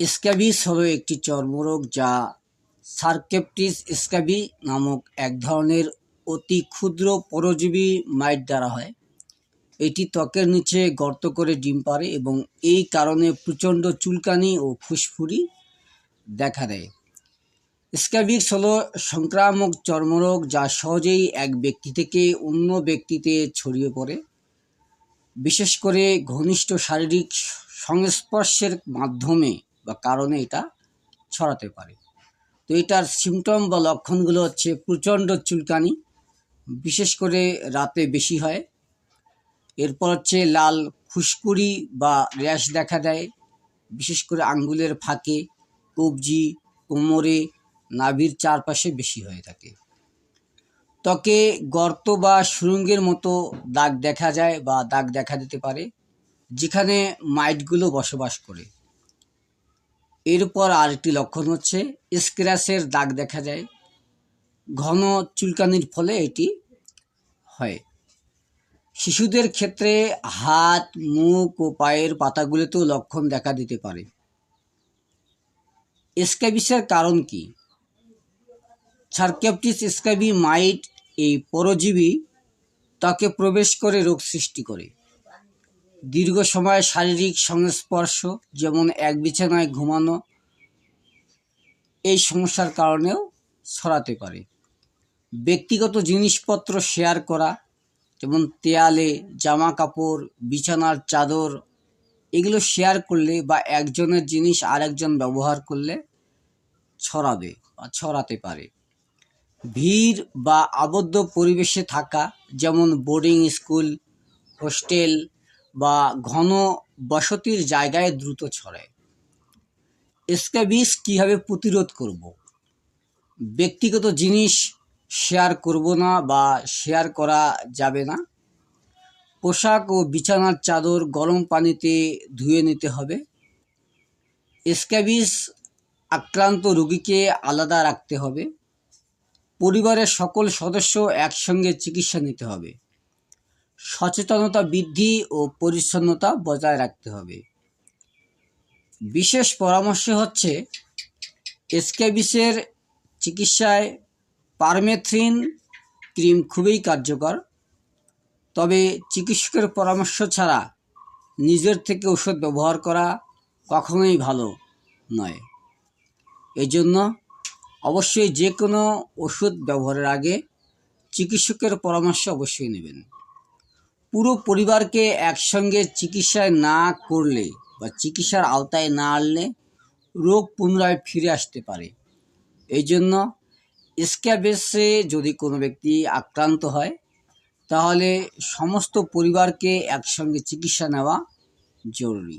Scabies হলো একটি চর্মরোগ যা সার্কেপটিস স্ক্যাবি নামক এক ধরনের অতি ক্ষুদ্র পরজীবী মাইট দ্বারা হয়। এটি ত্বকের নিচে গর্ত করে ডিম পারে এবং এই কারণে প্রচণ্ড চুলকানি ও ফুসফুরি দেখা দেয়। স্ক্যাবিক্স হলো সংক্রামক চর্মরোগ যা সহজেই এক ব্যক্তি থেকে অন্য ব্যক্তিতে ছড়িয়ে পড়ে। বিশেষ করে ঘনিষ্ঠ শারীরিক সংস্পর্শের মাধ্যমে বা কারণে এটা ছড়াতে পারে। তো এটার সিমটম বা লক্ষণগুলো হচ্ছে প্রচণ্ড চুলকানি, বিশেষ করে রাতে বেশি হয়। এরপর হচ্ছে লাল ফুসকুড়ি বা র্যাশ দেখা দেয়, বিশেষ করে আঙ্গুলের ফাঁকে, কবজি, কোমরে, নাভির চারপাশে বেশি হয়ে থাকে। ত্বকে গর্ত বা সুরঙ্গের মতো দাগ দেখা যায় বা দাগ দেখা দিতে পারে, যেখানে মাইটগুলো বসবাস করে। এরপর আরেকটি লক্ষণ হচ্ছে, স্ক্র্যাচের দাগ দেখা যায়। ঘন চুলকানির ফলে এটি হয়। শিশুদের ক্ষেত্রে হাত, মুখ ও পায়ের পাতাগুলোতেও লক্ষণ দেখা দিতে পারে। স্ক্যাবিসের কারণ কি? সার্কেপটিস স্ক্যাবি মাইট এই পরজীবী ত্বকে প্রবেশ করে রোগ সৃষ্টি করে। দীর্ঘ সময় শারীরিক সংস্পর্শ, যেমন এক বিছানায় ঘুমানো, এই সমস্যার কারণেও ছড়াতে পারে। ব্যক্তিগত জিনিসপত্র শেয়ার করা, যেমন দেয়ালে জামা কাপড় বিছানার চাদর, এগুলো শেয়ার করলে বা একজনের জিনিস আরেকজন ব্যবহার করলে ছড়াবে বা ছড়াতে পারে। ভিড় বা আবদ্ধ পরিবেশে থাকা, যেমন বোর্ডিং স্কুল, হোস্টেল বা ঘন বসতির জায়গায় দ্রুত ছড়ায়। স্ক্যাবিস কীভাবে প্রতিরোধ করব? ব্যক্তিগত জিনিস শেয়ার করব না বা শেয়ার করা যাবে না? পোশাক ও বিছানার চাদর গরম পানিতে ধুয়ে নিতে হবে। স্ক্যাবিস আক্রান্ত রোগীকে আলাদা রাখতে হবে। পরিবারের সকল সদস্য একসঙ্গে চিকিৎসা নিতে হবে। সচেতনতা বৃদ্ধি ও পরিচ্ছন্নতা বজায় রাখতে হবে। বিশেষ পরামর্শ হচ্ছে স্ক্যাবিসের চিকিৎসায় পারমেথ্রিন ক্রিম খুবই কার্যকর, তবে চিকিৎসকের পরামর্শ ছাড়া নিজের থেকে ওষুধ ব্যবহার করা কখনোই ভালো নয়। এই জন্য অবশ্যই যে কোনো ওষুধ ব্যবহারের আগে চিকিৎসকের পরামর্শ অবশ্যই নেবেন। পুরো পরিবারকে একসঙ্গে চিকিৎসায় না করলে বা চিকিৎসার আওতায় না আনলে রোগ পুনরায় ফিরে আসতে পারে। এই জন্য স্ক্যাবেসে যদি কোনো ব্যক্তি আক্রান্ত হয়, তাহলে সমস্ত পরিবারকে একসঙ্গে চিকিৎসা নেওয়া জরুরি।